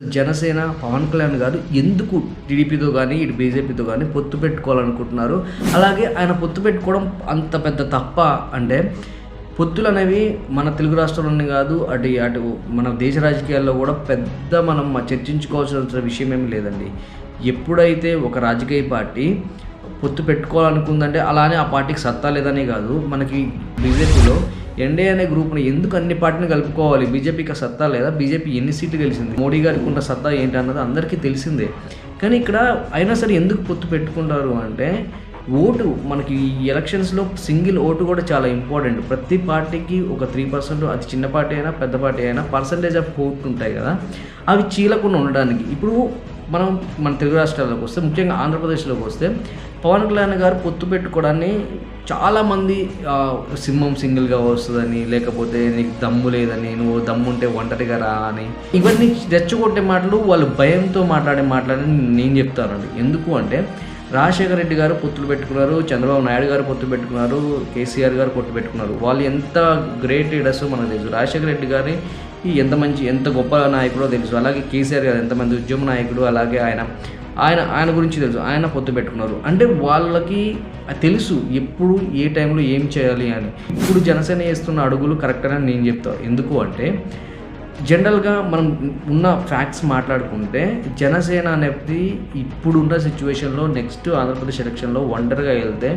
జనసేన పవన్ కళ్యాణ్ గారు ఎందుకు టీడీపీతో కానీ ఇటు బీజేపీతో కానీ పొత్తు పెట్టుకోవాలనుకుంటున్నారు? అలాగే ఆయన పొత్తు పెట్టుకోవడం అంత పెద్ద తప్ప అంటే పొత్తులు అనేవి మన తెలుగు రాష్ట్రాల్లోనే కాదు అటు అటు మన దేశ రాజకీయాల్లో కూడా పెద్ద మనం చర్చించుకోవాల్సిన విషయం ఏమి లేదండి. ఎప్పుడైతే ఒక రాజకీయ పార్టీ పొత్తు పెట్టుకోవాలనుకుందంటే అలానే ఆ పార్టీకి సత్తా లేదనే కాదు మనకి బీజేపీలో ఎన్డీఏ అనే గ్రూప్ని ఎందుకు అన్ని పార్టీని కలుపుకోవాలి? బీజేపీకి సత్తా లేదా? బీజేపీ ఎన్ని సీట్లు గెలిచింది? మోడీ గారికి ఉన్న సత్తా ఏంటి అన్నది అందరికీ తెలిసిందే. కానీ ఇక్కడ అయినా సరే ఎందుకు పొత్తు పెట్టుకుంటారు అంటే ఓటు మనకి ఈ ఎలక్షన్స్లో సింగిల్ ఓటు కూడా చాలా ఇంపార్టెంట్. ప్రతి పార్టీకి ఒక త్రీ పర్సెంట్ అది చిన్న పార్టీ అయినా పెద్ద పార్టీ అయినా పర్సంటేజ్ ఆఫ్ ఓట్లు ఉంటాయి కదా. అవి చీలకుండా ఉండడానికి. ఇప్పుడు మనం మన తెలుగు రాష్ట్రాల్లోకి వస్తే ముఖ్యంగా ఆంధ్రప్రదేశ్లోకి వస్తే పవన్ కళ్యాణ్ గారు పొత్తు పెట్టుకోవడాన్ని చాలామంది సింహం సింగిల్గా వస్తుందని లేకపోతే నీకు దమ్ము లేదని నువ్వు దమ్ము ఉంటే ఒంటరిగా రా అని. ఇవన్నీ రెచ్చగొట్టే మాటలు వాళ్ళు భయంతో మాట్లాడే మాటలని నేను చెప్తానండి. ఎందుకు అంటే రాజశేఖర రెడ్డి గారు పొత్తులు పెట్టుకున్నారు చంద్రబాబు నాయుడు గారు పొత్తు పెట్టుకున్నారు కేసీఆర్ గారు పొత్తు పెట్టుకున్నారు. వాళ్ళు ఎంత గ్రేట్ లీడర్స్ మనకు తెలుసు. రాజశేఖర రెడ్డి గారి ఎంత మంచి ఎంత గొప్ప నాయకుడో తెలుసు. అలాగే కేసీఆర్ గారు ఎంతమంది ఉద్యమ నాయకుడు అలాగే ఆయన ఆయన ఆయన గురించి తెలుసు. ఆయన పొత్తు పెట్టుకున్నారు. అంటే వాళ్ళకి తెలుసు ఎప్పుడు ఏ టైంలో ఏం చేయాలి అని. ఇప్పుడు జనసేన వేస్తున్న అడుగులు కరెక్ట్ అని నేను చెప్తాను ఎందుకు అంటే జనరల్గా మనం ఉన్న ఫ్యాక్ట్స్ మాట్లాడుకుంటే జనసేన అనేది ఇప్పుడున్న సిచ్యువేషన్లో నెక్స్ట్ ఆంధ్రప్రదేశ్ ఎలక్షన్లో ఒంటరిగా వెళ్తే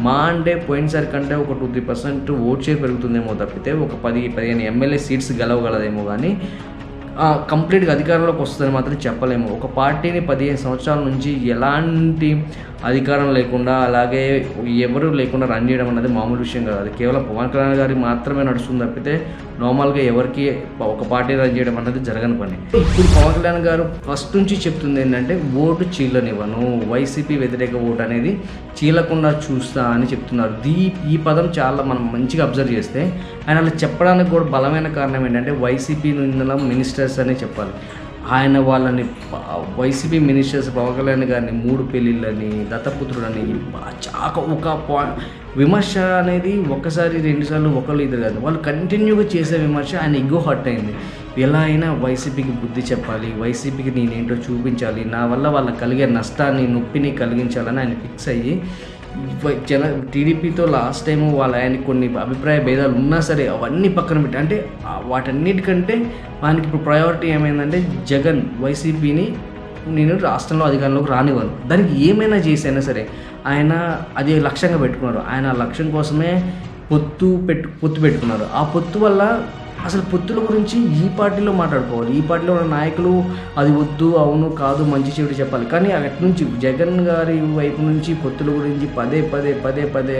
మా అంటే పోయినసారి కంటే ఒక two three percent vote share పెరుగుతుందేమో తప్పితే ఒక పది పదిహేను ఎమ్మెల్యే సీట్స్ గెలవగలదేమో కానీ కంప్లీట్గా అధికారంలోకి వస్తుందని మాత్రం చెప్పలేము. ఒక పార్టీని పదిహేను సంవత్సరాల నుంచి ఎలాంటి అధికారం లేకుండా అలాగే ఎవరు లేకుండా రన్ చేయడం అనేది మామూలు విషయం కాదు. అది కేవలం పవన్ కళ్యాణ్ గారికి మాత్రమే నడుస్తుంది తప్పితే నార్మల్గా ఎవరికి ఒక పార్టీ రన్ చేయడం అనేది జరగని పని. ఇప్పుడు పవన్ కళ్యాణ్ గారు ఫస్ట్ నుంచి చెప్తుంది ఏంటంటే ఓటు చీలనివ్వను. వైసీపీ వ్యతిరేక ఓటు అనేది చీలకుండా చూస్తా అని చెప్తున్నారు. దీ ఈ పదం చాలా మనం మంచిగా అబ్జర్వ్ చేస్తే ఆయన అలా చెప్పడానికి కూడా బలమైన కారణం ఏంటంటే వైసీపీ నిందల మినిస్టర్స్ అనే చెప్పాలి. ఆయన వాళ్ళని వైసీపీ మినిస్టర్స్ పవన్ కళ్యాణ్ గారిని మూడు పెళ్ళిళ్ళని దత్తపుత్రుడని చాక ఒక పాయింట్ విమర్శ అనేది ఒకసారి రెండుసార్లు ఒకళ్ళు ఇద్దరు కాదు. వాళ్ళు కంటిన్యూగా చేసే విమర్శ ఆయన ఇగో హర్ట్ అయింది. ఎలా అయినా వైసీపీకి బుద్ధి చెప్పాలి. వైసీపీకి నేనేంటో చూపించాలి. నా వల్ల వాళ్ళకి కలిగే నష్టాన్ని నొప్పిని కలిగించాలని ఆయన ఫిక్స్ అయ్యి జన టీడీపీతో లాస్ట్ టైం వాళ్ళ ఆయన కొన్ని అభిప్రాయ భేదాలు ఉన్నా సరే అవన్నీ పక్కన పెట్టి అంటే వాటన్నిటికంటే మనకి ఇప్పుడు ప్రయారిటీ ఏమైందంటే జగన్ వైసీపీని నేను రాష్ట్రంలో అధికారంలోకి రానివ్వను. దానికి ఏమైనా చేసైనా సరే ఆయన అది లక్ష్యంగా పెట్టుకున్నారు. ఆయన ఆ లక్ష్యం కోసమే పొత్తు పెట్టు పొత్తు పెట్టుకున్నారు. ఆ పొత్తు వల్ల అసలు పొత్తుల గురించి ఈ పార్టీలో మాట్లాడుకోవాలి. ఈ పార్టీలో ఉన్న నాయకులు అది వద్దు అవును కాదు మంచి చెడు చెప్పాలి. కానీ అటు నుంచి జగన్ గారి వైపు నుంచి పొత్తుల గురించి పదే పదే పదే పదే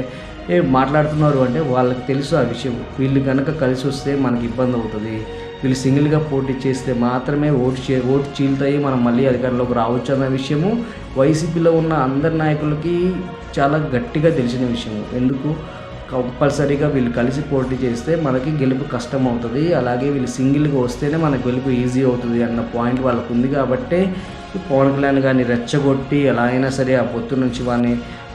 ఏ మాట్లాడుతున్నారు అంటే వాళ్ళకి తెలుసు ఆ విషయం. వీళ్ళు కనుక కలిసి వస్తే మనకి ఇబ్బంది అవుతుంది. వీళ్ళు సింగిల్గా పోటీ చేస్తే మాత్రమే ఓటు చే ఓటు చీలుతాయి. మనం మళ్ళీ అధికారంలోకి రావచ్చు అన్న విషయము వైసీపీలో ఉన్న అందరి నాయకులకి చాలా గట్టిగా తెలిసిన విషయం ఎందుకు? కంపల్సరీగా వీళ్ళు కలిసి పోటీ చేస్తే మనకి గెలుపు కష్టం అవుతుంది అలాగే వీళ్ళు సింగిల్గా వస్తేనే మనకు గెలుపు ఈజీ అవుతుంది అన్న పాయింట్ వాళ్ళకు ఉంది కాబట్టి పవన్ కళ్యాణ్ గారిని రెచ్చగొట్టి ఎలా అయినా సరే ఆ పొత్తు నుంచి వాడిని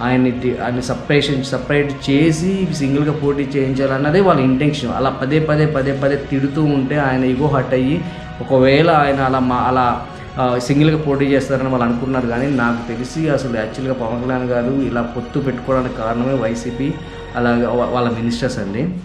ఆయన్ని ఆయన్ని సపరేషన్ సపరేట్ చేసి సింగిల్గా పోటీ చేయించాలన్నదే వాళ్ళ ఇంటెన్షన్. అలా పదే పదే పదే పదే తిడుతూ ఉంటే ఆయన ఇగో హట్ అయ్యి ఒకవేళ ఆయన అలా మా అలా సింగిల్గా పోటీ చేస్తారని వాళ్ళు అనుకున్నారు కానీ నాకు తెలిసి అసలు యాక్చువల్గా పవన్ కళ్యాణ్ గారు ఇలా పొత్తు పెట్టుకోవడానికి కారణమే వైసీపీ. అలాగే వాళ్ళ మినిస్టర్స్ అండి.